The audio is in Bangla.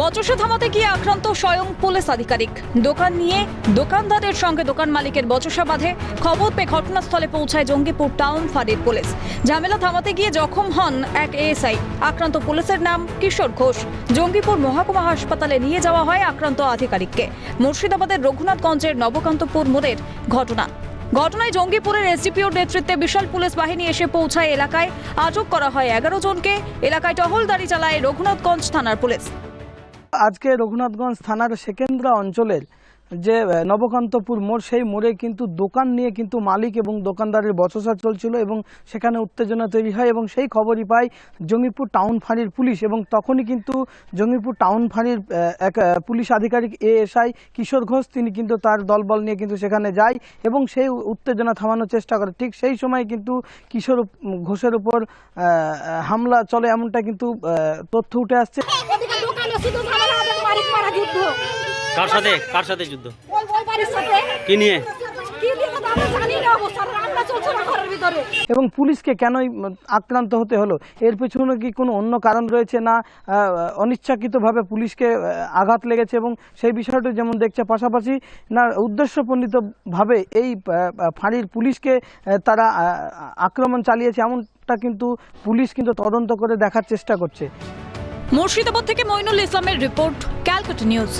বচসা থামাতে গিয়ে আক্রান্ত স্বয়ং পুলিশ আধিকারিক। দোকান নিয়ে দোকানদারের সঙ্গে দোকান মালিকের বচসা বাঁধে। খবর পেয়ে ঘটনাস্থলে পৌঁছায় জঙ্গিপুর টাউন ফাঁড়ির পুলিশ। ঝামেলা থামাতে গিয়ে জখম হন এক এএসআই। আক্রান্ত পুলিশের নাম কিশোর ঘোষ। জঙ্গিপুর মহকুমা হাসপাতালে নিয়ে যাওয়া হয় আক্রান্ত আধিকারিককে। মুর্শিদাবাদের রঘুনাথগঞ্জের নবকান্তপুর মোড়ের ঘটনা। ঘটনায় জঙ্গিপুরের এসডিপিওর নেতৃত্বে বিশাল পুলিশ বাহিনী এসে পৌঁছায় এলাকায়। আটক করা হয় এগারো জনকে। এলাকায় টহলদারি চালায় রঘুনাথগঞ্জ থানার পুলিশ। আজকে রঘুনাথগঞ্জ থানার সেকেন্দ্রা অঞ্চলের যে নবকান্তপুর মোড়, সেই মোড়ে কিন্তু দোকান নিয়ে কিন্তু মালিক এবং দোকানদারের বচসা চলছিল এবং সেখানে উত্তেজনা তৈরি হয় এবং সেই খবরই পায় জঙ্গিপুর টাউন ফাঁড়ির পুলিশ এবং তখনই কিন্তু জঙ্গিপুর টাউন ফাঁড়ির এক পুলিশ আধিকারিক এএসআই কিশোর ঘোষ, তিনি কিন্তু তার দলবল নিয়ে কিন্তু সেখানে যায় এবং সেই উত্তেজনা থামানোর চেষ্টা করে। ঠিক সেই সময় কিন্তু কিশোর ঘোষের উপর হামলা চলে এমনটা কিন্তু তথ্য উঠে আসছে। শুধু ঝামেলা হবে মারিক মারা যুদ্ধ। কার সাথে? কার সাথে যুদ্ধ? ওই ওই বাড়ির সাথে। কি নিয়ে? এবং পুলিশকে কেনই আক্রান্ত হতে হলো? এর পেছনে কি কোনো অন্য কারণ রয়েছে না অনিচ্ছাকৃতভাবে পুলিশকে আঘাত লেগেছে এবং সেই বিষয়টা যেমন দেখছে পাশাপাশি না উদ্দেশ্যপ্রণীতভাবে এই ফাঁড়ির পুলিশকে তারা আক্রমণ চালিয়েছে এমনটা কিন্তু পুলিশ কিন্তু তদন্ত করে দেখার চেষ্টা করছে। মুর্শিদাবাদ থেকে মইনুল ইসলামের রিপোর্ট ক্যালকাটা নিউজ।